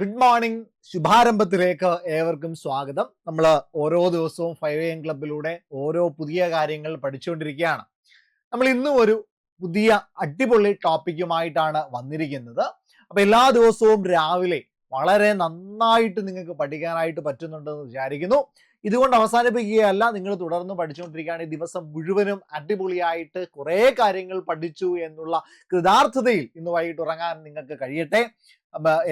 Good morning ശുഭാരംഭത്തിലേക്ക് ഏവർക്കും സ്വാഗതം. നമ്മൾ ഓരോ ദിവസവും ഫൈവ് എം ക്ലബിലൂടെ ഓരോ പുതിയ കാര്യങ്ങൾ പഠിച്ചുകൊണ്ടിരിക്കുകയാണ്. നമ്മൾ ഇന്നും ഒരു പുതിയ അടിപൊളി ടോപ്പിക്കുമായിട്ടാണ് വന്നിരിക്കുന്നത്. അപ്പൊ എല്ലാ ദിവസവും രാവിലെ വളരെ നന്നായിട്ട് നിങ്ങൾക്ക് പഠിക്കാനായിട്ട് പറ്റുന്നുണ്ടെന്ന് വിചാരിക്കുന്നു. ഇതുകൊണ്ട് അവസാനിപ്പിക്കുകയല്ല. നിങ്ങൾ തുടർന്ന് പഠിച്ചുകൊണ്ടിരിക്കുകയാണ്. ഈ ദിവസം മുഴുവനും അടിപൊളിയായിട്ട് കുറേ കാര്യങ്ങൾ പഠിച്ചു എന്നുള്ള കൃതാർത്ഥതയിൽ ഇന്ന് വൈകിട്ട് ഉറങ്ങാൻ നിങ്ങൾക്ക് കഴിയട്ടെ.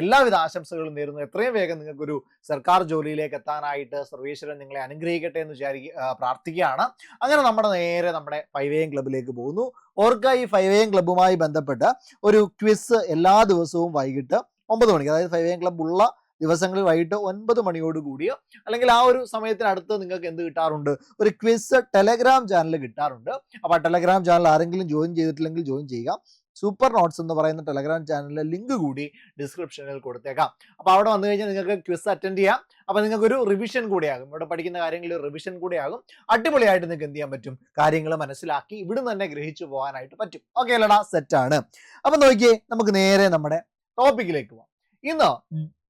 എല്ലാവിധ ആശംസകളും നേരുന്നു. എത്രയും വേഗം നിങ്ങൾക്കൊരു സർക്കാർ ജോലിയിലേക്ക് എത്താനായിട്ട് സർവേശ്വരൻ നിങ്ങളെ അനുഗ്രഹിക്കട്ടെ എന്ന് വിചാരിക്ക പ്രാർത്ഥിക്കുകയാണ്. അങ്ങനെ നമ്മുടെ നേരെ നമ്മുടെ ഫൈവ് എം ക്ലബിലേക്ക് പോകുന്നു. ഓർക്ക ഈ ഫൈവ് എം ക്ലബ്ബുമായി ബന്ധപ്പെട്ട് ഒരു ക്വിസ് എല്ലാ ദിവസവും വൈകിട്ട് ഒമ്പത് മണിക്ക് അതായത് ഫൈവ് എം ക്ലബ് ഉള്ള ദിവസങ്ങളിൽ വൈകിട്ട് ഒൻപത് മണിയോട് കൂടിയോ അല്ലെങ്കിൽ ആ ഒരു സമയത്തിനടുത്ത് നിങ്ങൾക്ക് എന്ത് കിട്ടാറുണ്ട്? ഒരു ക്വിസ് ടെലഗ്രാം ചാനൽ കിട്ടാറുണ്ട്. അപ്പോൾ ആ ടെലഗ്രാം ചാനൽ ആരെങ്കിലും ജോയിൻ ചെയ്തിട്ടില്ലെങ്കിൽ ജോയിൻ ചെയ്യുക. സൂപ്പർ നോട്ട്സ് എന്ന് പറയുന്ന ടെലഗ്രാം ചാനലിലെ ലിങ്ക് കൂടി ഡിസ്ക്രിപ്ഷനിൽ കൊടുത്തേക്കാം. അപ്പോൾ അവിടെ വന്നു കഴിഞ്ഞാൽ നിങ്ങൾക്ക് ക്വിസ് അറ്റൻഡ് ചെയ്യാം. അപ്പോൾ നിങ്ങൾക്ക് ഒരു റിവിഷൻ കൂടിയാകും. ഇവിടെ പഠിക്കുന്ന കാര്യങ്ങളിൽ റിവിഷൻ കൂടിയാകും. അടിപൊളിയായിട്ട് നിങ്ങൾക്ക് എന്ത് ചെയ്യാൻ പറ്റും? കാര്യങ്ങൾ മനസ്സിലാക്കി ഇവിടുന്ന് തന്നെ ഗ്രഹിച്ചു പോകാനായിട്ട് പറ്റും. ഓക്കെ അല്ലടാ സെറ്റാണ് അപ്പം നോക്കിയേ നമുക്ക് നേരെ നമ്മുടെ ടോപ്പിക്കിലേക്ക് പോവാം. ഇന്ന്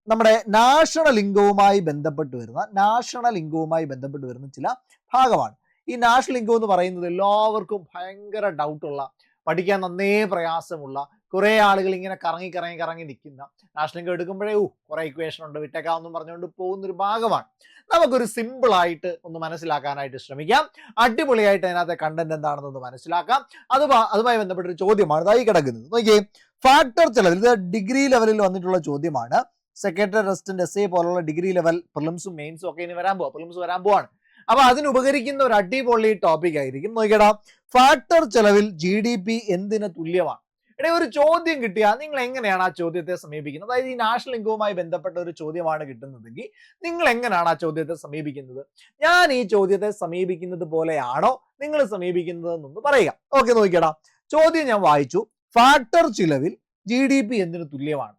നമ്മുടെ നാഷണൽ ഇൻകവുമായി ബന്ധപ്പെട്ട് വരുന്ന നാഷണൽ ഇൻകവുമായി ബന്ധപ്പെട്ട് വരുന്ന ചില ഭാഗമാണ്. ഈ നാഷണൽ ഇൻകം എന്ന് പറയുന്നത് എല്ലാവർക്കും ഭയങ്കര ഡൗട്ടുള്ള പഠിക്കാൻ നന്നേ പ്രയാസമുള്ള കുറേ ആളുകൾ ഇങ്ങനെ കറങ്ങി കറങ്ങി കറങ്ങി നിൽക്കുന്ന നാഷണൽ ഇൻകം എടുക്കുമ്പോഴേ ഊ കുറേ ഇക്വേഷൻ ഉണ്ട് വിട്ടേക്കാമെന്നും പറഞ്ഞുകൊണ്ട് പോകുന്ന ഒരു ഭാഗമാണ്. നമുക്കൊരു സിമ്പിൾ ആയിട്ട് ഒന്ന് മനസ്സിലാക്കാനായിട്ട് ശ്രമിക്കാം. അടിപൊളിയായിട്ട് അതിനകത്തെ കണ്ടന്റ് എന്താണെന്നൊന്ന് മനസ്സിലാക്കാം. അത് അതുമായി ബന്ധപ്പെട്ടൊരു ചോദ്യമാണ് ഇതായി കിടക്കുന്നത്. നോക്കിയേ ഫാക്ടർ ചെലവിൽ ഇത് ഡിഗ്രി ലെവലിൽ വന്നിട്ടുള്ള ചോദ്യമാണ്. സെക്രട്ടറി റെസ്റ്റിന്റെ എസ് എ പോലുള്ള ഡിഗ്രി ലെവൽ പ്രിലിംസും മെയിൻസും ഒക്കെ ഇനി വരാൻ പോവാ. പ്രിലിംസ് വരാൻ പോവാണ്. അപ്പൊ അതിന് ഉപകരിക്കുന്ന ഒരു അടിപൊളി ടോപ്പിക് ആയിരിക്കും. നോക്കിയടാ ഫാക്ടർ ചെലവിൽ ജി ഡി പി എന്തിന് തുല്യമാണ്? ഇവിടെ ഒരു ചോദ്യം കിട്ടിയാൽ നിങ്ങൾ എങ്ങനെയാണ് ആ ചോദ്യത്തെ സമീപിക്കുന്നത്? അതായത് ഈ നാഷണൽ ഇൻകവുമായി ബന്ധപ്പെട്ട ഒരു ചോദ്യമാണ് കിട്ടുന്നതെങ്കിൽ നിങ്ങൾ എങ്ങനെയാണ് ആ ചോദ്യത്തെ സമീപിക്കുന്നത്? ഞാൻ ഈ ചോദ്യത്തെ സമീപിക്കുന്നത് പോലെയാണോ നിങ്ങൾ സമീപിക്കുന്നത് എന്നൊന്ന് പറയുക. ഓക്കെ നോക്കിയടാ. ചോദ്യം ഞാൻ വായിച്ചു. ഫാക്ടർ ചിലവിൽ ജി ഡി പി എന്തിനു തുല്യമാണ്?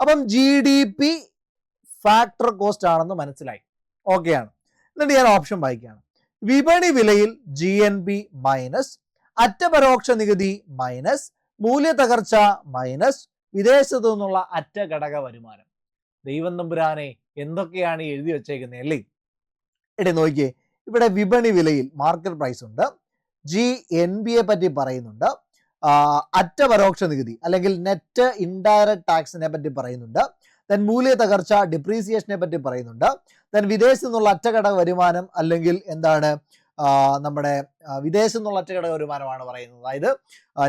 അപ്പം G D P factor cost ആണെന്ന് മനസ്സിലായി. ഓക്കെയാണ് എന്നിട്ട് ഞാൻ ഓപ്ഷൻ വായിക്കുകയാണ്. വിപണി വിലയിൽ ജി എൻ പി മൈനസ് അറ്റപരോക്ഷ നികുതി മൈനസ് മൂല്യത്തകർച്ച മൈനസ് വിദേശത്തു നിന്നുള്ള അറ്റ ഘടക വരുമാനം. ദൈവം തമ്പുരാനെ എന്തൊക്കെയാണ് എഴുതി വെച്ചേക്കുന്നത് അല്ലേ? എടേ നോക്കിയേ ഇവിടെ വിപണി വിലയിൽ മാർക്കറ്റ് പ്രൈസ് ഉണ്ട്. ജി എൻ ബി എ പറ്റി പറയുന്നുണ്ട്. ആ, അറ്റ പരോക്ഷ നികുതി അല്ലെങ്കിൽ നെറ്റ് ഇൻഡയറക്ട് ടാക്സിനെ പറ്റി പറയുന്നുണ്ട്. ദെൻ മൂല്യ തകർച്ച ഡിപ്രീസിയേഷനെ പറ്റി പറയുന്നുണ്ട്. ദെൻ വിദേശത്തു നിന്നുള്ള അറ്റഘടക വരുമാനം അല്ലെങ്കിൽ എന്താണ് നമ്മുടെ വിദേശത്തു നിന്നുള്ള അറ്റകടക വരുമാനമാണ് പറയുന്നത്. അതായത്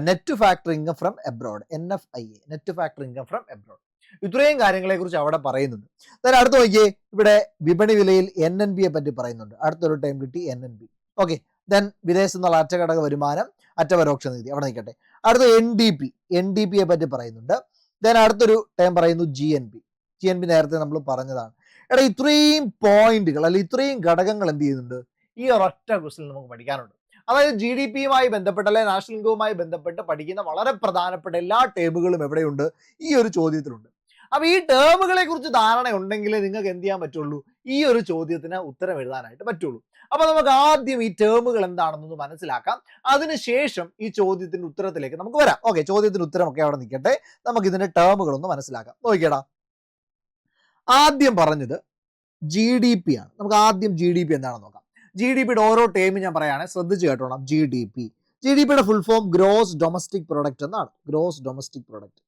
net factor income from abroad N F I A net factor income from abroad ഇത്രയും കാര്യങ്ങളെ കുറിച്ച് അവിടെ പറയുന്നുണ്ട്. ദെൻ അടുത്ത് നോക്കിയേ ഇവിടെ വിപണി വിലയിൽ എൻ എൻ ബിയെ പറ്റി പറയുന്നുണ്ട്. അടുത്തൊരു ടൈം കിട്ടി N N B okay then വിദേശത്തു നിന്നുള്ള അറ്റഘടക വരുമാനം അറ്റപരോക്ഷ നികുതി അവിടെ നിൽക്കട്ടെ. അടുത്ത N D P N D പിയെ പറ്റി പറയുന്നുണ്ട്. ദെൻ അടുത്തൊരു ടൈം പറയുന്നു G N P G N P നേരത്തെ നമ്മൾ പറഞ്ഞതാണ്. എടാ ഇത്രയും പോയിന്റുകൾ അല്ലെങ്കിൽ ഇത്രയും ഘടകങ്ങൾ എന്ത് ചെയ്യുന്നുണ്ട്? ഈ ഒരൊറ്റ ക്വസ്റ്റിൽ നമുക്ക് പഠിക്കാനുണ്ട്. അതായത് ജി ഡി പിയുമായി ബന്ധപ്പെട്ട അല്ലെങ്കിൽ നാഷണൽ ഇൻകവുമായി ബന്ധപ്പെട്ട് പഠിക്കുന്ന വളരെ പ്രധാനപ്പെട്ട എല്ലാ ടേമുകളും എവിടെയുണ്ട്? ഈ ഒരു ചോദ്യത്തിലുണ്ട്. അപ്പൊ ഈ ടേമുകളെ കുറിച്ച് ധാരണ ഉണ്ടെങ്കിൽ നിങ്ങൾക്ക് എന്ത് ചെയ്യാൻ പറ്റുള്ളൂ? ഈ ഒരു ചോദ്യത്തിന് ഉത്തരം എഴുതാനായിട്ട് പറ്റുള്ളൂ. അപ്പൊ നമുക്ക് ആദ്യം ഈ ടേമുകൾ എന്താണെന്നൊന്ന് മനസ്സിലാക്കാം. അതിനുശേഷം ഈ ചോദ്യത്തിന്റെ ഉത്തരത്തിലേക്ക് നമുക്ക് വരാം. ഓക്കെ ചോദ്യത്തിന് ഉത്തരമൊക്കെ അവിടെ നിൽക്കട്ടെ. നമുക്ക് ഇതിന്റെ ടേമുകൾ ഒന്ന് മനസ്സിലാക്കാം. നോക്കിയടാ. ആദ്യം പറഞ്ഞത് ജി ഡി പി ആണ്. നമുക്ക് ആദ്യം ജി ഡി പി എന്താണെന്ന് നോക്കാം. ജി ഡി പിയുടെ ഓരോ ടേമും ഞാൻ പറയുകയാണെങ്കിൽ ശ്രദ്ധിച്ച് കേട്ടോണം. G D P G D പിയുടെ full form gross domestic product എന്നാണ്. ഗ്രോസ് ഡൊമസ്റ്റിക് പ്രൊഡക്റ്റ്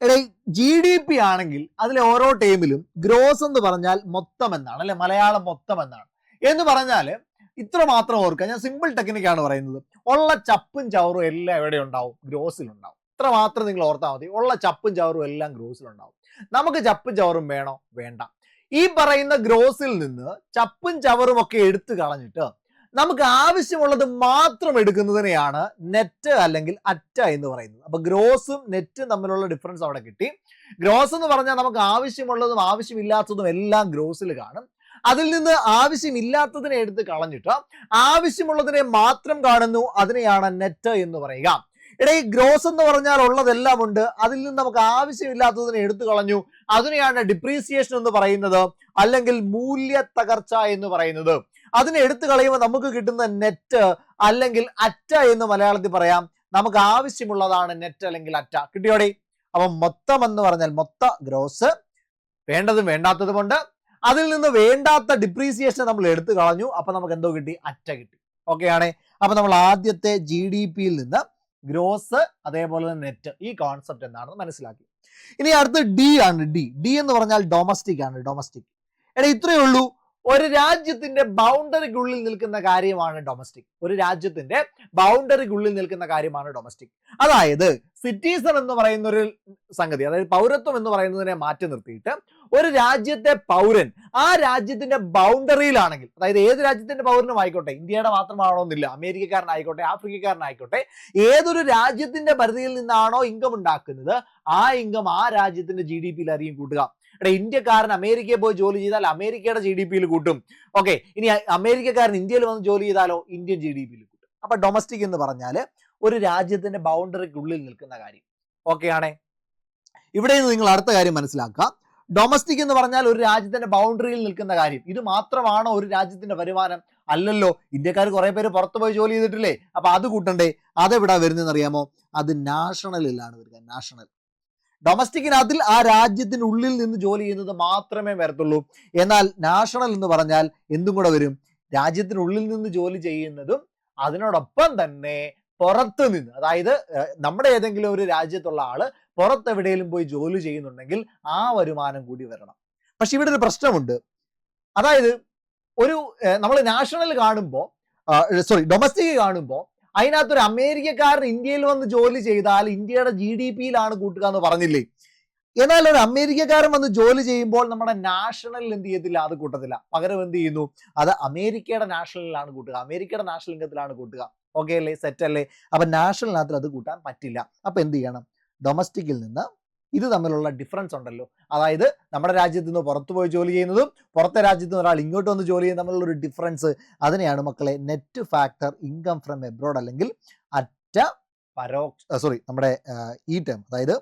എടേ ജി ഡി പി ആണെങ്കിൽ അതിലെ ഓരോ ടൈമിലും ഗ്രോസ് എന്ന് പറഞ്ഞാൽ മൊത്തം എന്നാണ് അല്ലെ? മലയാളം മൊത്തം എന്നാണ് എന്ന് പറഞ്ഞാൽ ഇത്ര മാത്രം ഓർക്കുക. ഞാൻ സിമ്പിൾ ടെക്നിക്കാണ് പറയുന്നത്. ഉള്ള ചപ്പും ചവറും എല്ലാം എവിടെ ഉണ്ടാവും? ഗ്രോസിൽ ഉണ്ടാവും. ഇത്ര മാത്രം നിങ്ങൾ ഓർത്താൽ മതി. ഉള്ള ചപ്പും ചവറും എല്ലാം ഗ്രോസിൽ ഉണ്ടാവും. നമുക്ക് ചപ്പും ചവറും വേണോ? വേണ്ട. ഈ പറയുന്ന ഗ്രോസിൽ നിന്ന് ചപ്പും ചവറും ഒക്കെ എടുത്തു കളഞ്ഞിട്ട് നമുക്ക് ആവശ്യമുള്ളത് മാത്രം എടുക്കുന്നതിനെയാണ് നെറ്റ് അല്ലെങ്കിൽ അറ്റ എന്ന് പറയുന്നത്. അപ്പൊ ഗ്രോസും നെറ്റും തമ്മിലുള്ള ഡിഫറൻസ് അവിടെ കിട്ടി. ഗ്രോസ് എന്ന് പറഞ്ഞാൽ നമുക്ക് ആവശ്യമുള്ളതും ആവശ്യമില്ലാത്തതും എല്ലാം ഗ്രോസിൽ കാണും. അതിൽ നിന്ന് ആവശ്യമില്ലാത്തതിനെ എടുത്ത് കളഞ്ഞിട്ട് ആവശ്യമുള്ളതിനെ മാത്രം കാണുന്നു അതിനെയാണ് നെറ്റ് എന്ന് പറയുക. എടാ ഗ്രോസ് എന്ന് പറഞ്ഞാൽ ഉള്ളതെല്ലാം ഉണ്ട്. അതിൽ നിന്ന് നമുക്ക് ആവശ്യമില്ലാത്തതിനെ എടുത്തു കളഞ്ഞു. അതിനെയാണ് ഡിപ്രീസിയേഷൻ എന്ന് പറയുന്നത് അല്ലെങ്കിൽ മൂല്യ തകർച്ച എന്ന് പറയുന്നത്. അതിനെ എടുത്തു കളയുമ്പോൾ നമുക്ക് കിട്ടുന്ന നെറ്റ് അല്ലെങ്കിൽ അറ്റ എന്ന് മലയാളത്തിൽ പറയാം. നമുക്ക് ആവശ്യമുള്ളതാണ് നെറ്റ് അല്ലെങ്കിൽ അറ്റ കിട്ടിയോടെ? അപ്പം മൊത്തം എന്ന് പറഞ്ഞാൽ മൊത്ത ഗ്രോസ് വേണ്ടതും വേണ്ടാത്തതുമുണ്ട് അതിൽ നിന്ന് വേണ്ടാത്ത ഡിപ്രീസിയേഷൻ നമ്മൾ എടുത്തു കളഞ്ഞു. അപ്പൊ നമുക്ക് എന്തോ കിട്ടി? അറ്റ കിട്ടി. ഓക്കെ ആണേ? അപ്പൊ നമ്മൾ ആദ്യത്തെ ജി ഡി പിയിൽ നിന്ന് ഗ്രോസ് അതേപോലെ തന്നെ നെറ്റ് ഈ കോൺസെപ്റ്റ് എന്താണെന്ന് മനസ്സിലാക്കി. ഇനി അടുത്ത് ഡി ആണ് ഡി ഡി എന്ന് പറഞ്ഞാൽ ഡൊമസ്റ്റിക് ആണ് ഡൊമസ്റ്റിക് എടാ ഇത്രയേ ഉള്ളൂ. ഒരു രാജ്യത്തിന്റെ ബൗണ്ടറിക്കുള്ളിൽ നിൽക്കുന്ന കാര്യമാണ് ഡൊമസ്റ്റിക് ഒരു രാജ്യത്തിന്റെ ബൗണ്ടറിക്കുള്ളിൽ നിൽക്കുന്ന കാര്യമാണ് ഡൊമസ്റ്റിക് അതായത് സിറ്റിസൺ എന്ന് പറയുന്ന ഒരു സംഗതി അതായത് പൗരത്വം എന്ന് പറയുന്നതിനെ മാറ്റി നിർത്തിയിട്ട് ഒരു രാജ്യത്തെ പൗരൻ ആ രാജ്യത്തിന്റെ ബൗണ്ടറിയിലാണെങ്കിൽ അതായത് ഏത് രാജ്യത്തിന്റെ പൗരനും ആയിക്കോട്ടെ ഇന്ത്യയുടെ മാത്രമാണോന്നില്ല അമേരിക്കക്കാരനായിക്കോട്ടെ ആഫ്രിക്കക്കാരനായിക്കോട്ടെ ഏതൊരു രാജ്യത്തിന്റെ പരിധിയിൽ നിന്നാണോ ഇൻകം ഉണ്ടാക്കുന്നത് ആ ഇൻകം ആ രാജ്യത്തിന്റെ ജി ഡി പിയിലായിരിക്കും കൂട്ടുക. എടാ ഇന്ത്യക്കാരൻ അമേരിക്കയിൽ പോയി ജോലി ചെയ്താൽ അമേരിക്കയുടെ ജി ഡി പിയിൽ കൂട്ടും. ഓക്കെ ഇനി അമേരിക്കക്കാരൻ ഇന്ത്യയിൽ വന്ന് ജോലി ചെയ്താലോ ഇന്ത്യൻ ജി ഡി പിയിൽ കൂട്ടും. അപ്പൊ ഡൊമസ്റ്റിക് എന്ന് പറഞ്ഞാൽ ഒരു രാജ്യത്തിന്റെ ബൗണ്ടറിക്കുള്ളിൽ നിൽക്കുന്ന കാര്യം. ഓക്കെ ആണേ? ഇവിടെ നിന്ന് നിങ്ങൾ അടുത്ത കാര്യം മനസ്സിലാക്കുക. ഡൊമസ്റ്റിക് എന്ന് പറഞ്ഞാൽ ഒരു രാജ്യത്തിന്റെ ബൗണ്ടറിയിൽ നിൽക്കുന്ന കാര്യം. ഇത് മാത്രമാണോ ഒരു രാജ്യത്തിന്റെ വരുമാനം? അല്ലല്ലോ ഇന്ത്യക്കാർ കുറെ പേര് പുറത്തു പോയി ജോലി ചെയ്തിട്ടില്ലേ? അപ്പൊ അത് കൂട്ടണ്ടേ? അതെവിടാ വരുന്നതെന്ന് അറിയാമോ അത് നാഷണലിലാണ് വരിക നാഷണൽ ഡൊമസ്റ്റിക്കിനകത്തിൽ ആ രാജ്യത്തിനുള്ളിൽ നിന്ന് ജോലി ചെയ്യുന്നത് മാത്രമേ വരത്തുള്ളൂ. എന്നാൽ നാഷണൽ എന്ന് പറഞ്ഞാൽ എന്തും കൂടെ വരും? രാജ്യത്തിനുള്ളിൽ നിന്ന് ജോലി ചെയ്യുന്നതും അതിനോടൊപ്പം തന്നെ പുറത്ത് നിന്ന് അതായത് നമ്മുടെ ഏതെങ്കിലും ഒരു രാജ്യത്തുള്ള ആൾ പുറത്തെവിടെയെങ്കിലും പോയി ജോലി ചെയ്യുന്നുണ്ടെങ്കിൽ ആ വരുമാനം കൂടി വരണം. പക്ഷെ ഇവിടെ ഒരു പ്രശ്നമുണ്ട്. അതായത് ഒരു നമ്മൾ നാഷണൽ കാണുമ്പോൾ സോറി ഡൊമസ്റ്റിക് കാണുമ്പോൾ അതിനകത്ത് ഒരു അമേരിക്കക്കാരൻ ഇന്ത്യയിൽ വന്ന് ജോലി ചെയ്താൽ ഇന്ത്യയുടെ ജി ഡി പിയിലാണ് കൂട്ടുക എന്ന് പറഞ്ഞില്ലേ? എന്നാൽ ഒരു അമേരിക്കക്കാരൻ വന്ന് ജോലി ചെയ്യുമ്പോൾ നമ്മുടെ നാഷണലിൽ എന്ത് ചെയ്യത്തില്ല? അത് കൂട്ടത്തില്ല. പകരം എന്ത് ചെയ്യുന്നു? അത് അമേരിക്കയുടെ നാഷണലിലാണ് കൂട്ടുക. അമേരിക്കയുടെ നാഷണൽ ഇൻകത്തിലാണ് കൂട്ടുക. ഓക്കെ അല്ലേ? സെറ്റ് അല്ലേ? അപ്പൊ നാഷണലിനകത്ത് അത് കൂട്ടാൻ പറ്റില്ല. അപ്പൊ എന്ത് ചെയ്യണം? ഡൊമസ്റ്റിക്കിൽ നിന്ന് ഇത് തമ്മിലുള്ള ഡിഫറൻസ് ഉണ്ടല്ലോ. അതായത് നമ്മുടെ രാജ്യത്ത് നിന്ന് പുറത്തു പോയി ജോലി ചെയ്യുന്നതും പുറത്തെ രാജ്യത്ത് നിന്ന് ഒരാൾ ഇങ്ങോട്ട് വന്ന് ജോലി ചെയ്യുന്ന തമ്മിലുള്ള ഒരു ഡിഫറൻസ് അതിനെയാണ് മക്കളെ net factor income from abroad അല്ലെങ്കിൽ അറ്റ പരോക്ഷ സോറി നമ്മുടെ ഈ ടേം അതായത്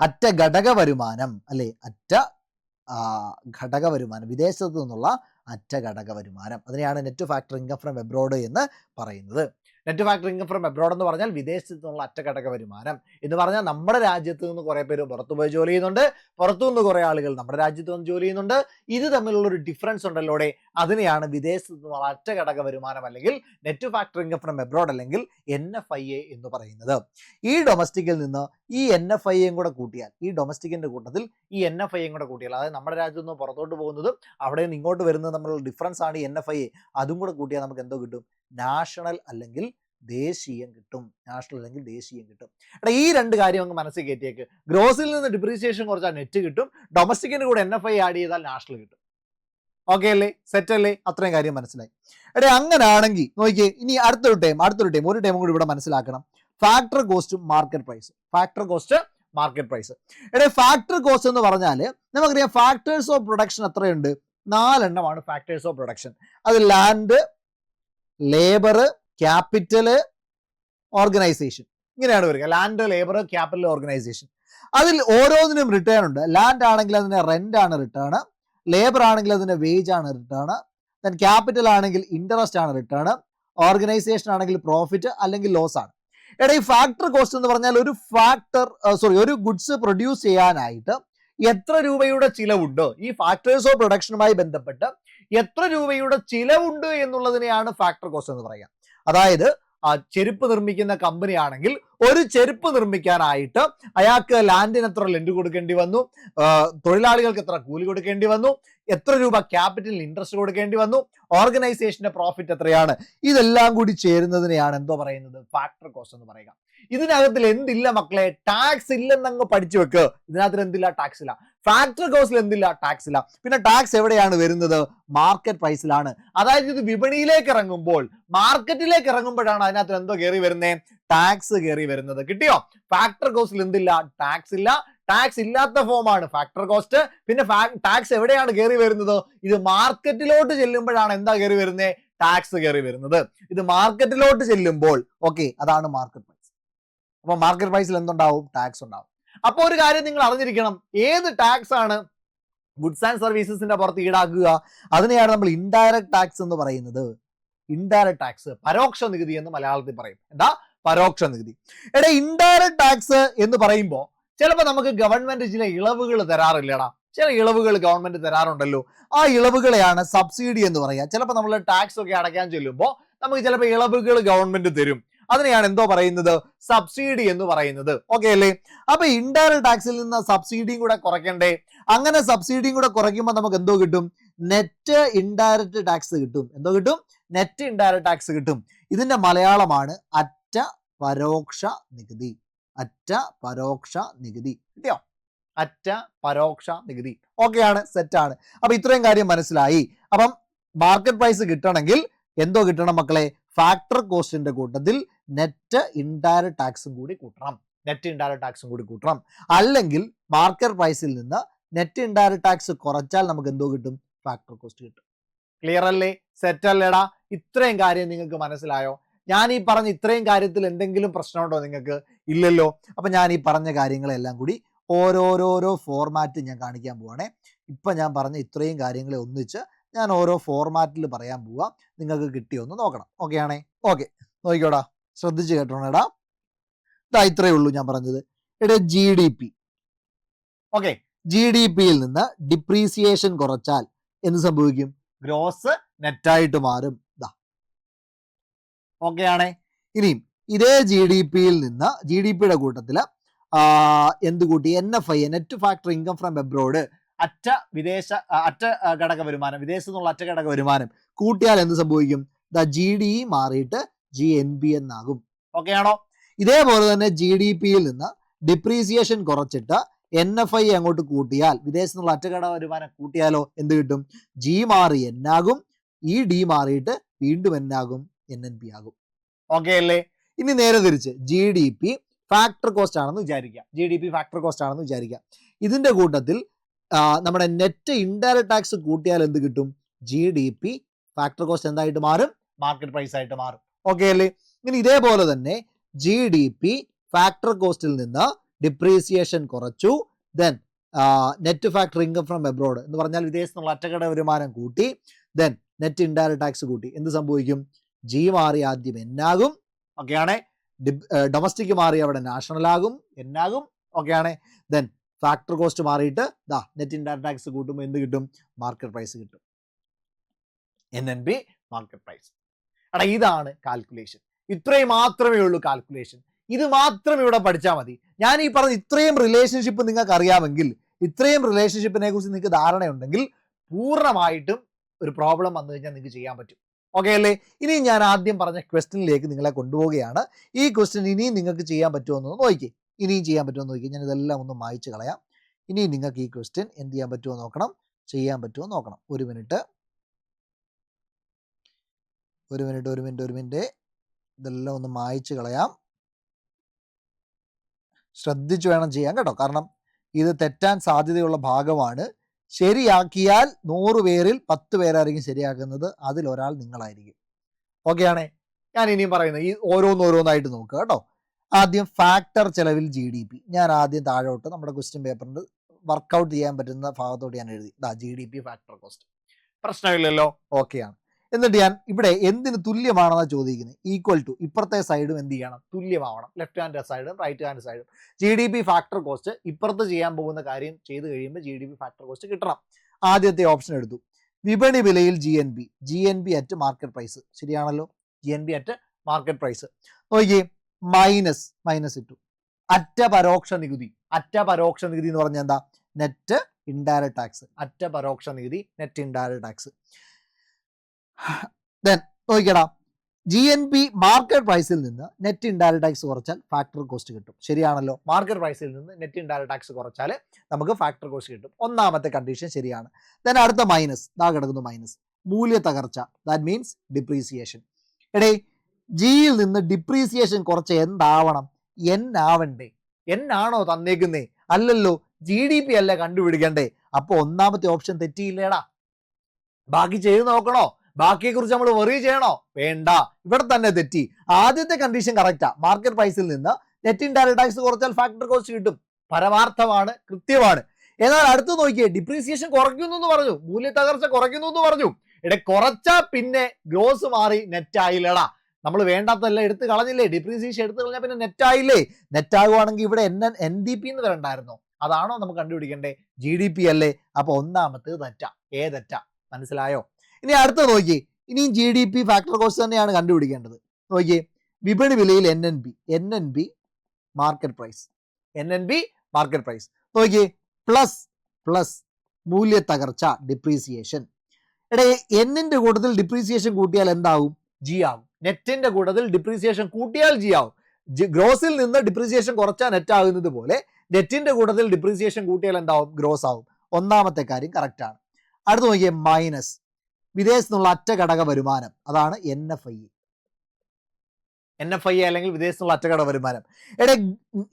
അറ്റ ഘടക വരുമാനം അല്ലെ? അറ്റ ഘടക വരുമാനം വിദേശത്ത് നിന്നുള്ള അറ്റ ഘടക വരുമാനം. അതിനെയാണ് net factor income from abroad എന്ന് പറയുന്നത്. നെറ്റ് ഫാക്ടറിങ് ഫ്രം എബ്രോഡ് എന്ന് പറഞ്ഞാൽ വിദേശത്ത് നിന്നുള്ള അറ്റ ഘടക വരുമാനം. എന്ന് പറഞ്ഞാൽ നമ്മുടെ രാജ്യത്ത് നിന്ന് കുറെ പേര് പുറത്തു പോയി ജോലി ചെയ്യുന്നുണ്ട്. പുറത്തു നിന്ന് കുറെ ആളുകൾ നമ്മുടെ രാജ്യത്ത് നിന്ന് ജോലി ചെയ്യുന്നുണ്ട്. ഇത് തമ്മിലുള്ള ഒരു ഡിഫറൻസ് ഉണ്ടല്ലോടെ? അതിനെയാണ് വിദേശത്ത് നിന്നുള്ള അറ്റ ഘടക വരുമാനം അല്ലെങ്കിൽ നെറ്റ് ഫാക്ടറിങ് ഫ്രം എബ്രോഡ് അല്ലെങ്കിൽ എൻ എഫ് ഐ എ എന്ന് പറയുന്നത്. ഈ ഡൊമസ്റ്റിക്കിൽ നിന്ന് ഈ എൻ എഫ് ഐ എയും കൂടെ കൂട്ടിയാൽ ഈ ഡൊമസ്റ്റിക്കിന്റെ കൂട്ടത്തിൽ ഈ എൻ എഫ് ഐ എയും കൂടെ കൂട്ടിയാൽ അതായത് നമ്മുടെ രാജ്യത്ത് നിന്ന് പുറത്തോട്ട് പോകുന്നതും അവിടെ നിന്ന് ഇങ്ങോട്ട് വരുന്നതും തമ്മിലുള്ള ഡിഫറൻസ് ആണ് എൻ എഫ് ഐ എ അതും കൂടെ കൂട്ടിയാൽ നമുക്ക് എന്തോ കിട്ടും? നാഷണൽ അല്ലെങ്കിൽ ദേശീയം കിട്ടും. നാഷണൽ അല്ലെങ്കിൽ ദേശീയം കിട്ടും. എടാ ഈ രണ്ട് കാര്യം അങ്ങ് മനസ്സിൽ കയറ്റിയേക്ക്. ഗ്രോസിൽ നിന്ന് ഡിപ്രീസിയേഷൻ കുറച്ചാൽ നെറ്റ് കിട്ടും. ഡൊമസ്റ്റിക്കിന് കൂടെ എൻ എഫ് ഐ ആഡ് ചെയ്താൽ നാഷണൽ കിട്ടും. ഓക്കെ അല്ലേ? സെറ്റ് അല്ലേ? അത്രയും കാര്യം മനസ്സിലായി. എടേ അങ്ങനാണെങ്കിൽ നോക്കിയേ ഇനി അടുത്തൊരു ടൈം അടുത്തൊരു ടൈം ഒരു ടൈം കൂടി ഇവിടെ മനസ്സിലാക്കണം. ഫാക്ടർ കോസ്റ്റും market price factor cost market price എടേ ഫാക്ടർ കോസ്റ്റ് എന്ന് പറഞ്ഞാൽ നമുക്കറിയാം ഫാക്ടേഴ്സ് ഓഫ് പ്രൊഡക്ഷൻ എത്രയുണ്ട്? നാലെണ്ണമാണ് ഫാക്ടേഴ്സ് ഓഫ് പ്രൊഡക്ഷൻ അത് ലാൻഡ് ലേബർ ക്യാപിറ്റൽ ഓർഗനൈസേഷൻ ഇങ്ങനെയാണ് വരിക. ലാൻഡ് ലേബർ ക്യാപിറ്റൽ ഓർഗനൈസേഷൻ അതിൽ ഓരോന്നിനും റിട്ടേൺ ഉണ്ട്. ലാൻഡ് ആണെങ്കിൽ അതിന് റെന്റ് ആണ് റിട്ടേൺ ലേബർ ആണെങ്കിൽ അതിന് വേജ് ആണ് റിട്ടേൺ ദെൻ ക്യാപിറ്റൽ ആണെങ്കിൽ ഇൻട്രസ്റ്റ് ആണ് റിട്ടേൺ ഓർഗനൈസേഷൻ ആണെങ്കിൽ പ്രോഫിറ്റ് അല്ലെങ്കിൽ ലോസ് ആണ്. എടാ ഈ ഫാക്ടർ കോസ്റ്റ് എന്ന് പറഞ്ഞാൽ ഒരു ഫാക്ടർ സോറി ഒരു ഗുഡ്സ് പ്രൊഡ്യൂസ് ചെയ്യാനായിട്ട് എത്ര രൂപയുടെ ചിലവുണ്ടോ? ഈ ഫാക്ടേഴ്സ് ഓഫ് പ്രൊഡക്ഷനുമായി ബന്ധപ്പെട്ട് എത്ര രൂപയുടെ ചിലവുണ്ട് എന്നുള്ളതിനെയാണ് ഫാക്ടർ കോസ്റ്റ് എന്ന് പറയുക അതായത് ചെരുപ്പ് നിർമ്മിക്കുന്ന കമ്പനി ആണെങ്കിൽ ഒരു ചെരുപ്പ് നിർമ്മിക്കാനായിട്ട് അയാൾക്ക് ലാൻഡിന് എത്ര ലെൻഡ് കൊടുക്കേണ്ടി വന്നു? തൊഴിലാളികൾക്ക് എത്ര കൂലി കൊടുക്കേണ്ടി വന്നു? എത്ര രൂപ ക്യാപിറ്റൽ ഇൻട്രസ്റ്റ് കൊടുക്കേണ്ടി വന്നു? ഓർഗനൈസേഷന്റെ പ്രോഫിറ്റ് എത്രയാണ്? ഇതെല്ലാം കൂടി ചേരുന്നതിനെയാണ് എന്തോ പറയുന്നത്? ഫാക്ടർ കോസ്റ്റ് എന്ന് പറയുക. ഇതിനകത്തിൽ എന്തില്ല മക്കളെ? ടാക്സ് ഇല്ലെന്നങ്ങ് പഠിച്ചു വെക്ക്. ഇതിനകത്ത് എന്തില്ല? ടാക്സ് ഇല്ല. ഫാക്ടർ കോസ്റ്റിൽ എന്തില്ല? ടാക്സ് ഇല്ല. പിന്നെ ടാക്സ് എവിടെയാണ് വരുന്നത്? മാർക്കറ്റ് പ്രൈസിലാണ് അതായത് ഇത് വിപണിയിലേക്ക് ഇറങ്ങുമ്പോൾ മാർക്കറ്റിലേക്ക് ഇറങ്ങുമ്പോഴാണ് അതിനകത്ത് എന്തോ കയറി വരുന്നത് ടാക്സ് കയറി വരുന്നത്. കിട്ടിയോ? ഫാക്ടർ കോസ്റ്റിൽ എന്തില്ല? ടാക്സ് ഇല്ല. ടാക്സ് ഇല്ലാത്ത ഫോമാണ് ഫാക്ടർ കോസ്റ്റ് പിന്നെ ടാക്സ് എവിടെയാണ് കയറി വരുന്നത്? ഇത് മാർക്കറ്റിലോട്ട് ചെല്ലുമ്പോഴാണ് എന്താ കയറി വരുന്നത് ടാക്സ് കയറി വരുന്നത്. ഇത് മാർക്കറ്റിലോട്ട് ചെല്ലുമ്പോൾ ഓക്കെ അതാണ് മാർക്കറ്റ് പ്രൈസ് അപ്പൊ മാർക്കറ്റ് പ്രൈസിൽ എന്തുണ്ടാവും? ടാക്സ് ഉണ്ടാവും. അപ്പൊ ഒരു കാര്യം നിങ്ങൾ അറിഞ്ഞിരിക്കണം. ഏത് ടാക്സ് ആണ് ഗുഡ്സ് ആൻഡ് സർവീസസിന്റെ പുറത്ത് ഈടാക്കുക? അതിനെയാണ് നമ്മൾ ഇൻഡയറക്ട് ടാക്സ് എന്ന് പറയുന്നത്. ഇൻഡയറക്ട് ടാക്സ് പരോക്ഷ നികുതി എന്ന് മലയാളത്തിൽ പറയും. എന്താ? പരോക്ഷ നികുതി. എടാ ഇൻഡയറക്ട് ടാക്സ് എന്ന് പറയുമ്പോൾ ചിലപ്പോൾ നമുക്ക് ഗവൺമെന്റ് ചില ഇളവുകൾ തരാറില്ലടാ. ചില ഇളവുകൾ ഗവൺമെന്റ് തരാറുണ്ടല്ലോ. ആ ഇളവുകളെയാണ് സബ്സിഡി എന്ന് പറയുക ചിലപ്പോൾ നമ്മൾ ടാക്സ് ഒക്കെ അടയ്ക്കാൻ ചെല്ലുമ്പോൾ നമുക്ക് ചിലപ്പോൾ ഇളവുകൾ ഗവൺമെന്റ് തരും. അതിനെയാണ് എന്തോ പറയുന്നത്? സബ്സിഡി എന്ന് പറയുന്നത്. ഓക്കെ അല്ലേ? അപ്പൊ ഇൻഡയറക്ട് ടാക്സിൽ നിന്ന് സബ്സിഡിയും കൂടെ കുറയ്ക്കണ്ടേ? അങ്ങനെ സബ്സിഡിയും കൂടെ കുറയ്ക്കുമ്പോൾ നമുക്ക് എന്തോ കിട്ടും? നെറ്റ് ഇൻഡയറക്ട് ടാക്സ് കിട്ടും. എന്തോ കിട്ടും? നെറ്റ് ഇൻഡയറക്ട് ടാക്സ് കിട്ടും. ഇതിന്റെ മലയാളമാണ് അറ്റ പരോക്ഷ നികുതി. അറ്റ പരോക്ഷ നികുതി. കിട്ടിയോ? അറ്റ പരോക്ഷ നികുതി. ഓക്കെയാണ് സെറ്റാണ് അപ്പൊ ഇത്രയും കാര്യം മനസ്സിലായി. അപ്പം മാർക്കറ്റ് പ്രൈസ് കിട്ടണമെങ്കിൽ എന്തോ കിട്ടണം മക്കളെ? ഫാക്ടർ കോസ്റ്റിന്റെ കൂട്ടത്തിൽ നെറ്റ് ഇൻഡയറക്ട് ടാക്സും കൂടി കൂട്ടണം. നെറ്റ് ഇൻഡയറക്ട് ടാക്സും കൂടി കൂട്ടണം. അല്ലെങ്കിൽ മാർക്കറ്റ് പ്രൈസിൽ നിന്ന് നെറ്റ് ഇൻഡയറക്ട് ടാക്സ് കുറച്ചാൽ നമുക്ക് എന്തോ കിട്ടും? ഫാക്ടർ കോസ്റ്റ് കിട്ടും. ക്ലിയർ അല്ലേ? സെറ്റ് അല്ലേടാ? ഇത്രയും കാര്യം നിങ്ങൾക്ക് മനസ്സിലായോ? ഞാൻ ഈ പറഞ്ഞ ഇത്രയും കാര്യത്തിൽ എന്തെങ്കിലും പ്രശ്നമുണ്ടോ നിങ്ങൾക്ക്? ഇല്ലല്ലോ. അപ്പം ഞാൻ ഈ പറഞ്ഞ കാര്യങ്ങളെല്ലാം കൂടി ഓരോരോരോ ഫോർമാറ്റ് ഞാൻ കാണിക്കാൻ പോവാണേ. ഇപ്പം ഞാൻ പറഞ്ഞ ഇത്രയും കാര്യങ്ങളെ ഒന്നിച്ച് ഞാൻ ഓരോ ഫോർമാറ്റിൽ പറയാൻ പോവാം. നിങ്ങൾക്ക് കിട്ടിയൊന്ന് നോക്കണം. ഓക്കെ ആണേ? ഓക്കെ നോക്കിക്കോടാ. ശ്രദ്ധിച്ച് കേട്ടോണേടാ. ഇതാ ഇത്രയേ ഉള്ളൂ ഞാൻ പറഞ്ഞത്. ഇവിടെ G D P okay G D പിയിൽ നിന്ന് ഡിപ്രീസിയേഷൻ കുറച്ചാൽ എന്ത് സംഭവിക്കും? ഗ്രോസ് നെറ്റായിട്ട് മാറും. ഇതാ ഓക്കെ ആണ് ഇനിയും ഇതേ ജി ഡി പിയിൽ നിന്ന് ജി ഡി പിയുടെ കൂട്ടത്തിൽ എന്ത് കൂട്ടി? N F I net factor income from abroad അറ്റ വിദേശ അറ്റ ഘടക വരുമാനം വിദേശത്തു നിന്നുള്ള അറ്റ ഘടക വരുമാനം കൂട്ടിയാൽ എന്ത് സംഭവിക്കും? ദ ജി ഡി മാറിയിട്ട് ജി എൻ ബി എന്നാകും. ഓക്കെ ആണോ ഇതേപോലെ തന്നെ ജി ഡി പിയിൽ നിന്ന് ഡിപ്രീസിയേഷൻ കുറച്ചിട്ട് എൻ എഫ് ഐ അങ്ങോട്ട് കൂട്ടിയാൽ വിദേശത്തു നിന്നുള്ള അറ്റകട വരുമാനം കൂട്ടിയാലോ എന്ത് കിട്ടും? ജി മാറി എന്നാകും ഈ ഡി മാറിയിട്ട് വീണ്ടും എൻ ആകും. എൻ എൻ പി ആകും. ഓക്കെ അല്ലേ? ഇനി നേരെ തിരിച്ച് G D P factor cost ആണെന്ന് വിചാരിക്കുക G D P factor cost ആണെന്ന് വിചാരിക്കുക ഇതിന്റെ കൂട്ടത്തിൽ നമ്മുടെ നെറ്റ് ഇൻഡയറക്ട് ടാക്സ് കൂട്ടിയാൽ എന്ത് കിട്ടും? G D P factor cost എന്തായിട്ട് മാറും? മാർക്കറ്റ് പ്രൈസ് ആയിട്ട് മാറും. ഓക്കെ അല്ലേ? ഇനി ഇതേപോലെ തന്നെ ജി ഡി പി ഫാക്ടർ കോസ്റ്റിൽ നിന്ന് ഡിപ്രീസിയേഷൻ കുറച്ചു. Then net factor income from abroad എന്ന് പറഞ്ഞാൽ വിദേശത്തുള്ള അറ്റകട വരുമാനം കൂട്ടി. ദെൻ നെറ്റ് ഇൻഡയറക്ട് ടാക്സ് കൂട്ടി. എന്ത് സംഭവിക്കും? ജി മാറി ആദ്യം എന്നാകും ഒക്കെയാണ് ഡൊമസ്റ്റിക് മാറി അവിടെ നാഷണൽ ആകും. എന്നാകും. ഒക്കെയാണ് ദെൻ ഫാക്ടർ കോസ്റ്റ് മാറിയിട്ട് ദാ നെറ്റ് ഇൻഡയറക്ട് ടാക്സ് കൂട്ടുമ്പോൾ എന്ത് കിട്ടും? മാർക്കറ്റ് പ്രൈസ് കിട്ടും. N N B market price എടാ ഇതാണ് കാൽക്കുലേഷൻ ഇത്രയും മാത്രമേ ഉള്ളൂ കാൽക്കുലേഷൻ ഇത് മാത്രം ഇവിടെ പഠിച്ചാൽ മതി. ഞാൻ ഈ പറഞ്ഞ ഇത്രയും റിലേഷൻഷിപ്പ് നിങ്ങൾക്ക് അറിയാമെങ്കിൽ ഇത്രയും റിലേഷൻഷിപ്പിനെ കുറിച്ച് നിങ്ങൾക്ക് ധാരണയുണ്ടെങ്കിൽ പൂർണമായിട്ടും ഒരു പ്രോബ്ലം വന്നു കഴിഞ്ഞാൽ നിങ്ങൾക്ക് ചെയ്യാൻ പറ്റും. ഓക്കെ അല്ലേ? ഇനി ഞാൻ ആദ്യം പറഞ്ഞ ക്വസ്റ്റ്യനിലേക്ക് നിങ്ങളെ കൊണ്ടുപോവുകയാണ്. ഈ ക്വസ്റ്റ്യൻ ഇനിയും നിങ്ങൾക്ക് ചെയ്യാൻ പറ്റുമോ എന്ന് നോക്കി ഇനിയും ചെയ്യാൻ പറ്റുമോ എന്ന് നോക്കി ഞാൻ ഇതെല്ലാം ഒന്ന് മായ്ച്ചു കളയാം. ഇനി നിങ്ങൾക്ക് ഈ ക്വസ്റ്റ്യൻ എന്ത് ചെയ്യാൻ പറ്റുമോ നോക്കണം. ചെയ്യാൻ പറ്റുമോ നോക്കണം. ഒരു മിനിറ്റ് ഒരു മിനിറ്റ് ഒരു മിനിറ്റ് ഒരു മിനിറ്റ് ഇതെല്ലാം ഒന്ന് മായ്ച്ചു കളയാം. ശ്രദ്ധിച്ചു വേണം ചെയ്യാൻ കേട്ടോ. കാരണം ഇത് തെറ്റാൻ സാധ്യതയുള്ള ഭാഗമാണ്. ശരിയാക്കിയാൽ നൂറ് പേരിൽ പത്ത് പേരായിരിക്കും ശരിയാക്കുന്നത്. അതിൽ ഒരാൾ നിങ്ങളായിരിക്കും. ഓക്കെയാണേ ഞാൻ ഇനിയും പറയുന്നത് ഈ ഓരോന്നോരോന്നായിട്ട് നോക്കുക കേട്ടോ. ആദ്യം ഫാക്ടർ ചെലവിൽ ജി ഡി പി ഞാൻ ആദ്യം താഴോട്ട് നമ്മുടെ ക്വസ്റ്റ്യൻ പേപ്പറിൽ വർക്കൗട്ട് ചെയ്യാൻ പറ്റുന്ന ഭാഗത്തോട്ട് ഞാൻ എഴുതി. ദാ G D P factor cost പ്രശ്നമില്ലല്ലോ. ഓക്കെയാണ് എന്നിട്ട് ഞാൻ ഇവിടെ എന്തിന് തുല്യമാണെന്നാണ് ചോദിക്കുന്നത് ഈക്വൽ ടു ഇപ്പുറത്തെ സൈഡും എന്ത് ചെയ്യണം? തുല്യമാവണം. ലെഫ്റ്റ് ഹാൻഡ് സൈഡും റൈറ്റ് ഹാൻഡ് സൈഡും G D P factor cost ഇപ്പുറത്ത് ചെയ്യാൻ പോകുന്ന കാര്യം ചെയ്ത് കഴിയുമ്പോൾ G D P factor cost കിട്ടണം. ആദ്യത്തെ ഓപ്ഷൻ എടുത്തു. വിപണി വിലയിൽ G N B G N B at market price ശരിയാണല്ലോ? G N B at market price നോക്കിയേ മൈനസ് മൈനസ് ഇട്ടു. അറ്റ പരോക്ഷ നികുതി. അറ്റ പരോക്ഷ നികുതി എന്ന് പറഞ്ഞാൽ എന്താ? നെറ്റ് ഇൻഡയറക്ട് ടാക്സ് അറ്റ പരോക്ഷ നികുതി നെറ്റ് ഇൻഡയറക്ട് ടാക്സ് ദെൻ നോക്കിയടാ ജി എൻ പി മാർക്കറ്റ് പ്രൈസിൽ നിന്ന് നെറ്റ് ഇൻഡയറക്ട് ടാക്സ് കുറച്ചാൽ ഫാക്ടർ കോസ്റ്റ് കിട്ടും. ശരിയാണല്ലോ. മാർക്കറ്റ് പ്രൈസിൽ നിന്ന് നെറ്റ് ഇൻഡയറക്ട് ടാക്സ് കുറച്ചാൽ നമുക്ക് ഫാക്ടർ കോസ്റ്റ് കിട്ടും. ഒന്നാമത്തെ കണ്ടീഷൻ ശരിയാണ്. ദെൻ അടുത്ത മൈനസ് ദാ കിടക്കുന്നു മൈനസ് മൂല്യ തകർച്ച. ദാറ്റ് മീൻസ് ഡിപ്രീസിയേഷൻ എടേ ജിയിൽ നിന്ന് ഡിപ്രീസിയേഷൻ കുറച്ച് എന്താവണം? എൻ ആവണ്ടേ? എൻ ആണോ തന്നേക്കുന്നേ? അല്ലല്ലോ. ജി ഡി പി അല്ലേ കണ്ടുപിടിക്കണ്ടേ? അപ്പൊ ഒന്നാമത്തെ ഓപ്ഷൻ തെറ്റിയില്ലേടാ. ബാക്കി ചെയ്ത് നോക്കണോ? ബാക്കിയെ കുറിച്ച് നമ്മൾ വെറി ചെയ്യണോ? വേണ്ട. ഇവിടെ തന്നെ തെറ്റി. ആദ്യത്തെ കണ്ടീഷൻ കറക്റ്റാ മാർക്കറ്റ് പ്രൈസിൽ നിന്ന് നെറ്റ് ഇൻഡയറക്ട് ടാക്സ് കുറച്ചാൽ ഫാക്ടർ കോസ്റ്റ് കിട്ടും. പരമാർത്ഥമാണ് കൃത്യമാണ്. എന്നാൽ അടുത്ത് നോക്കിയേ ഡിപ്രീസിയേഷൻ കുറയ്ക്കുന്നു എന്ന് പറഞ്ഞു. മൂല്യ തകർച്ച കുറയ്ക്കുന്നു എന്ന് പറഞ്ഞു. ഇവിടെ കുറച്ചാ പിന്നെ ഗ്രോസ് മാറി നെറ്റ് ആയില്ലടാ. നമ്മൾ വേണ്ടാത്തല്ല എടുത്ത് കളഞ്ഞില്ലേ? ഡിപ്രീസിയേഷൻ എടുത്ത് കളഞ്ഞാൽ പിന്നെ നെറ്റ് ആയില്ലേ? നെറ്റ് ആകുവാണെങ്കിൽ ഇവിടെ എൻ എൻ ഡി പി എന്ന് വരണ്ടായിരുന്നോ. അതാണോ നമുക്ക് കണ്ടുപിടിക്കേണ്ടേ ജി ഡി പി അല്ലേ? അപ്പൊ ഒന്നാമത്തേത് തെറ്റ. ഏതറ്റ മനസ്സിലായോ? ഇനി അടുത്ത നോക്കി ഇനിയും G D P factor cost തന്നെയാണ് കണ്ടുപിടിക്കേണ്ടത്. നോക്കി വിപണി വിലയിൽ N N B N N B market price N N B market price നോക്കി പ്ലസ് പ്ലസ് മൂല്യ തകർച്ച ഡിപ്രീസിയേഷൻ എടേ എന്നിന്റെ കൂട്ടത്തിൽ ഡിപ്രീസിയേഷൻ കൂട്ടിയാൽ എന്താവും? ജി ആവും. നെറ്റിന്റെ കൂട്ടത്തിൽ ഡിപ്രീസിയേഷൻ കൂട്ടിയാൽ ജി ആവും ഗ്രോസിൽ നിന്ന് ഡിപ്രീസിയേഷൻ കുറച്ചാൽ നെറ്റ് ആകുന്നത് പോലെ നെറ്റിന്റെ കൂട്ടത്തിൽ ഡിപ്രീസിയേഷൻ കൂട്ടിയാൽ എന്താവും? ഗ്രോസ് ആവും. ഒന്നാമത്തെ കാര്യം കറക്റ്റ് ആണ്. അടുത്ത് നോക്കിയേ. മൈനസ് വിദേശത്തു നിന്നുള്ള അറ്റ ഘടക വരുമാനം. അതാണ് N F I N F I അല്ലെങ്കിൽ വിദേശത്തുള്ള അറ്റകട അറ്റഘടക വരുമാനം. എടേ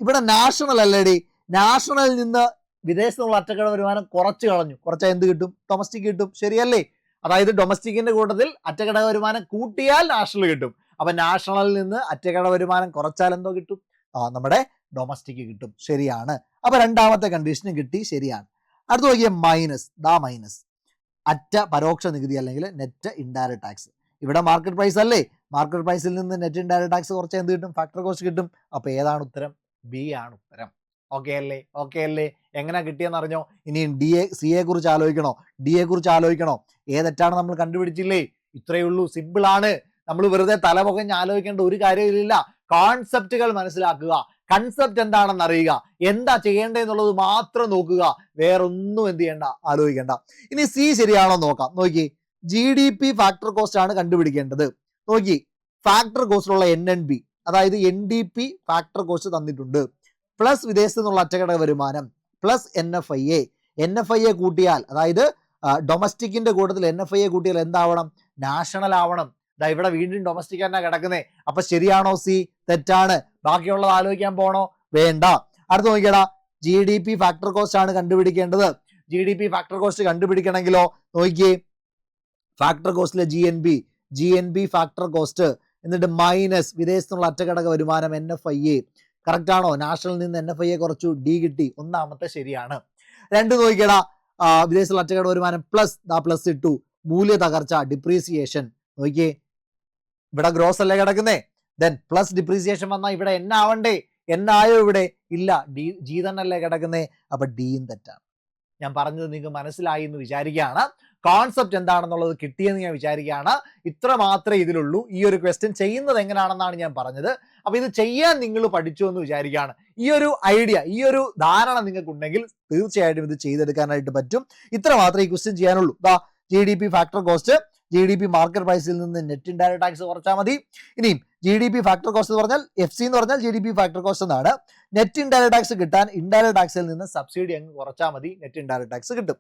ഇവിടെ നാഷണൽ അല്ലേടി നാഷണലിൽ നിന്ന് വിദേശത്തുള്ള അറ്റകട അറ്റഘടക വരുമാനം കുറച്ച് കളഞ്ഞു. കുറച്ചാൽ എന്ത് കിട്ടും? ഡൊമസ്റ്റിക് കിട്ടും. ശരിയല്ലേ? അതായത് ഡൊമസ്റ്റിക്കിന്റെ കൂട്ടത്തിൽ അറ്റകട വരുമാനം കൂട്ടിയാൽ നാഷണൽ കിട്ടും. അപ്പൊ നാഷണലിൽ നിന്ന് അറ്റകട വരുമാനം കുറച്ചാൽ എന്തോ കിട്ടും? ആ നമ്മുടെ ഡൊമസ്റ്റിക് കിട്ടും. ശരിയാണ്. അപ്പൊ രണ്ടാമത്തെ കണ്ടീഷനും കിട്ടി. ശരിയാണ്. അടുത്ത നോക്കിയ മൈനസ് ദാ മൈനസ് അറ്റ പരോക്ഷ നികുതി അല്ലെങ്കിൽ നെറ്റ് ഇൻഡയറക്ട് ടാക്സ് ഇവിടെ മാർക്കറ്റ് പ്രൈസ് അല്ലേ? മാർക്കറ്റ് പ്രൈസിൽ നിന്ന് നെറ്റ് ഇൻഡയറക്ട് ടാക്സ് കുറച്ച് എന്ത് കിട്ടും? ഫാക്ടർ കോസ്റ്റ് കിട്ടും. അപ്പോൾ ഏതാണ് ഉത്തരം? ബി ആണ് ഉത്തരം. ഓക്കെ അല്ലേ? ഓക്കെ അല്ലേ? എങ്ങനെ കിട്ടിയെന്ന് അറിഞ്ഞോ? ഇനി ഡി എ സി എ കുറിച്ച് ആലോചിക്കണോ? ഡി എ കുറിച്ച് ആലോചിക്കണോ? ഏതെറ്റാണ് നമ്മൾ കണ്ടുപിടിച്ചില്ലേ? ഇത്രയേ ഉള്ളൂ. സിമ്പിൾ ആണ്. നമ്മൾ വെറുതെ തലമുഖഞ്ഞ് ആലോചിക്കേണ്ട ഒരു കാര്യമില്ല കോൺസെപ്റ്റുകൾ മനസ്സിലാക്കുക. കൺസെപ്റ്റ് എന്താണെന്ന് അറിയുക. എന്താ ചെയ്യേണ്ടതെന്നുള്ളത് മാത്രം നോക്കുക. വേറൊന്നും എന്ത് ചെയ്യണ്ട ആലോചിക്കേണ്ട. ഇനി സി ശരിയാണോ നോക്കാം. നോക്കി. G D P factor cost ആണ് കണ്ടുപിടിക്കേണ്ടത്. നോക്കി. ഫാക്ടർ കോസ്റ്റിലുള്ള എൻ എൻ ബി അതായത് N D P factor cost തന്നിട്ടുണ്ട്. പ്ലസ് വിദേശത്തു നിന്നുള്ള അറ്റകടക വരുമാനം plus N F I A N F I A കൂട്ടിയാൽ അതായത് ഡൊമസ്റ്റിക്കിന്റെ കൂട്ടത്തിൽ എൻ എഫ് ഐ എ കൂട്ടിയാൽ എന്താവണം? നാഷണൽ ആവണം. ദാ ഇവിടെ വീണ്ടും ഡൊമസ്റ്റിക് തന്നെ കിടക്കുന്നേ. അപ്പൊ ശരിയാണോ സി? തെറ്റാണ്. ബാക്കിയുള്ളത് ആലോചിക്കാൻ പോണോ? വേണ്ട. അടുത്ത് നോക്കിയടാ. G D P factor cost ആണ് കണ്ടുപിടിക്കേണ്ടത്. G D P factor cost കണ്ടുപിടിക്കണമെങ്കിലോ നോക്കിയേ. Factor കോസ്റ്റിലെ G N B G N B factor cost എന്നിട്ട് മൈനസ് വിദേശത്തുള്ള അറ്റകടക വരുമാനം N F I A correct ആണോ? നാഷണലിൽ നിന്ന് എൻ എഫ് ഐ എ കുറച്ചു ഡി കിട്ടി. ഒന്നാമത്തെ ശരിയാണ്. രണ്ട് നോക്കിയടാ. വിദേശത്തുള്ള അറ്റകട വരുമാനം പ്ലസ് ദാ പ്ലസ് ഇട്ടു. മൂല്യ തകർച്ച ഡിപ്രീസിയേഷൻ നോക്കിയേ. ഇവിടെ ഗ്രോസ് അല്ലേ കിടക്കുന്നേ? ദെൻ പ്ലസ് ഡിപ്രീസിയേഷൻ വന്നാൽ ഇവിടെ എന്നാവണ്ടേ? എന്നായോ ഇവിടെ? ഇല്ല ഡി ജി തന്നെയല്ലേ കിടക്കുന്നേ? അപ്പൊ ഡിയും തെറ്റാണ്. ഞാൻ പറഞ്ഞത് നിങ്ങൾക്ക് മനസ്സിലായി എന്ന് വിചാരിക്കുകയാണ്. കോൺസെപ്റ്റ് എന്താണെന്നുള്ളത് കിട്ടിയെന്ന് ഞാൻ വിചാരിക്കുകയാണ്. ഇത്ര മാത്രമേ ഇതിലുള്ളൂ. ഈ ഒരു ക്വസ്റ്റ്യൻ ചെയ്യുന്നത് എങ്ങനെയാണെന്നാണ് ഞാൻ പറഞ്ഞത്. അപ്പൊ ഇത് ചെയ്യാൻ നിങ്ങൾ പഠിച്ചു എന്ന് വിചാരിക്കുകയാണ്. ഈ ഒരു ഐഡിയ ഈ ഒരു ധാരണ നിങ്ങൾക്കുണ്ടെങ്കിൽ തീർച്ചയായിട്ടും ഇത് ചെയ്തെടുക്കാനായിട്ട് പറ്റും. ഇത്ര മാത്രമേ ഈ ക്വസ്റ്റ്യൻ ചെയ്യാനുള്ളൂ. ദാ G D P factor cost G D P market പ്രൈസിൽ നിന്ന് നെറ്റ് ഇൻഡയറക്ട് ടാക്സ് കുറച്ചാൽ മതി. ഇനിയും G D P factor cost എന്ന് പറഞ്ഞാൽ എഫ് സി എന്ന് പറഞ്ഞാൽ G D P factor cost എന്നാണ്. നെറ്റ് ഇൻഡയറക്ട് ടാക്സ് കിട്ടാൻ ഇൻഡയറക്ട് ടാക്സിൽ നിന്ന് സബ്സിഡി അങ്ങ് കുറച്ചാൽ മതി. നെറ്റ് ഇൻഡയറക്ട് ടാക്സ് കിട്ടും.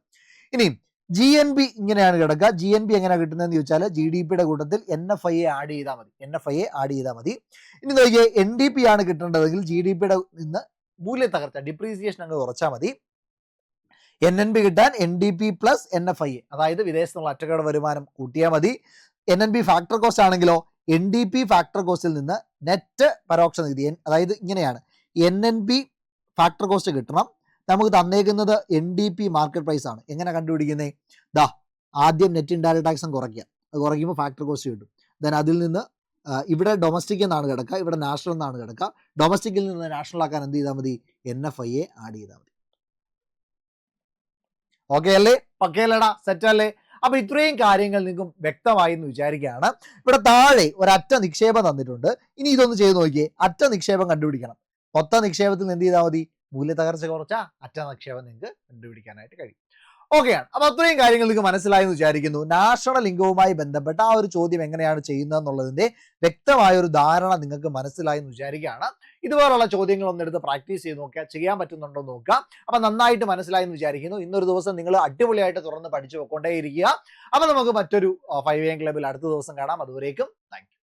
ഇനിയും ജി എൻ ബി ഇങ്ങനെയാണ് കിടക്കുക. ജി എൻ ബി എങ്ങനെയാണ് കിട്ടുന്നതെന്ന് ചോദിച്ചാൽ ജി ഡി പിയുടെ കൂട്ടത്തിൽ N F I A add ചെയ്താൽ മതി. N F I A add ചെയ്താൽ മതി. ഇനി നോക്കിയാൽ എൻ ഡി പി ആണ് കിട്ടേണ്ടതെങ്കിൽ ജി ഡി പിയുടെ നിന്ന് മൂല്യ തകർച്ച ഡിപ്രീസിയേഷൻ അങ്ങ് കുറച്ചാൽ മതി. എൻ എൻ ബി കിട്ടാൻ N D P plus N F I അതായത് വിദേശത്തുള്ള അറ്റകട വരുമാനം കൂട്ടിയാൽ മതി. N N B factor cost ആണെങ്കിലോ എൻ ഡി പി ഫാക്ടർ കോസ്റ്റിൽ നിന്ന് നെറ്റ് പരോക്ഷ നികുതി അതായത് ഇങ്ങനെയാണ്. N N B factor cost കിട്ടണം. നമുക്ക് തന്നേക്കുന്നത് N D P market price ആണ്. എങ്ങനെ കണ്ടുപിടിക്കുന്നത് ദാ ആദ്യം നെറ്റ് ഇൻഡയറക്ട് ടാക്സും കുറയ്ക്കുക. അത് കുറയ്ക്കുമ്പോൾ ഫാക്ടർ കോസ്റ്റ് കിട്ടും. ദെൻ അതിൽ നിന്ന് ഇവിടെ ഡൊമസ്റ്റിക് എന്നാണ് കിടക്കുക. ഇവിടെ നാഷണൽ എന്നാണ് കിടക്കുക. ഡൊമസ്റ്റിക്കിൽ നിന്ന് നാഷണൽ ആക്കാൻ എന്ത് ചെയ്താൽ മതി? N F I A add ചെയ്താൽ മതി. ഓക്കെ അല്ലേ? പക്കയല്ലടാ സെറ്റ് അല്ലേ? അപ്പൊ ഇത്രയും കാര്യങ്ങൾ നിങ്ങൾക്ക് വ്യക്തമായി എന്ന് വിചാരിക്കുകയാണ്. ഇവിടെ താഴെ ഒരറ്റ നിക്ഷേപം തന്നിട്ടുണ്ട്. ഇനി ഇതൊന്ന് ചെയ്ത് നോക്കിയേ. അറ്റ നിക്ഷേപം കണ്ടുപിടിക്കണം. മൊത്ത നിക്ഷേപത്തിൽ എന്ത് ചെയ്താൽ മതി? മൂല്യ തകർച്ച കുറച്ചാ അറ്റ നിക്ഷേപം നിങ്ങൾക്ക് കണ്ടുപിടിക്കാനായിട്ട് കഴിയും. ഓക്കെയാണ്. അപ്പൊ അത്രയും കാര്യങ്ങൾ നിങ്ങൾക്ക് മനസ്സിലായെന്ന് വിചാരിക്കുന്നു. നാഷണൽ ലിംഗവുമായി ബന്ധപ്പെട്ട ആ ഒരു ചോദ്യം എങ്ങനെയാണ് ചെയ്യുന്നത് എന്നുള്ളതിന്റെ വ്യക്തമായ ഒരു ധാരണ നിങ്ങൾക്ക് മനസ്സിലായി എന്ന് വിചാരിക്കുകയാണ്. ഇതുപോലുള്ള ചോദ്യങ്ങൾ ഒന്നെടുത്ത് പ്രാക്ടീസ് ചെയ്ത് നോക്കുക ചെയ്യാൻ പറ്റുന്നുണ്ടോ നോക്കുക അപ്പൊ നന്നായിട്ട് മനസ്സിലായി എന്ന് വിചാരിക്കുന്നു. ഇന്നൊരു ദിവസം നിങ്ങൾ അടിപൊളിയായിട്ട് തുറന്ന് പഠിച്ചു പോയിക്കൊണ്ടേയിരിക്കുക. അപ്പൊ നമുക്ക് മറ്റൊരു ഫൈവ് എം ക്ലബിൽ അടുത്ത ദിവസം കാണാം. അതുവരേക്കും താങ്ക്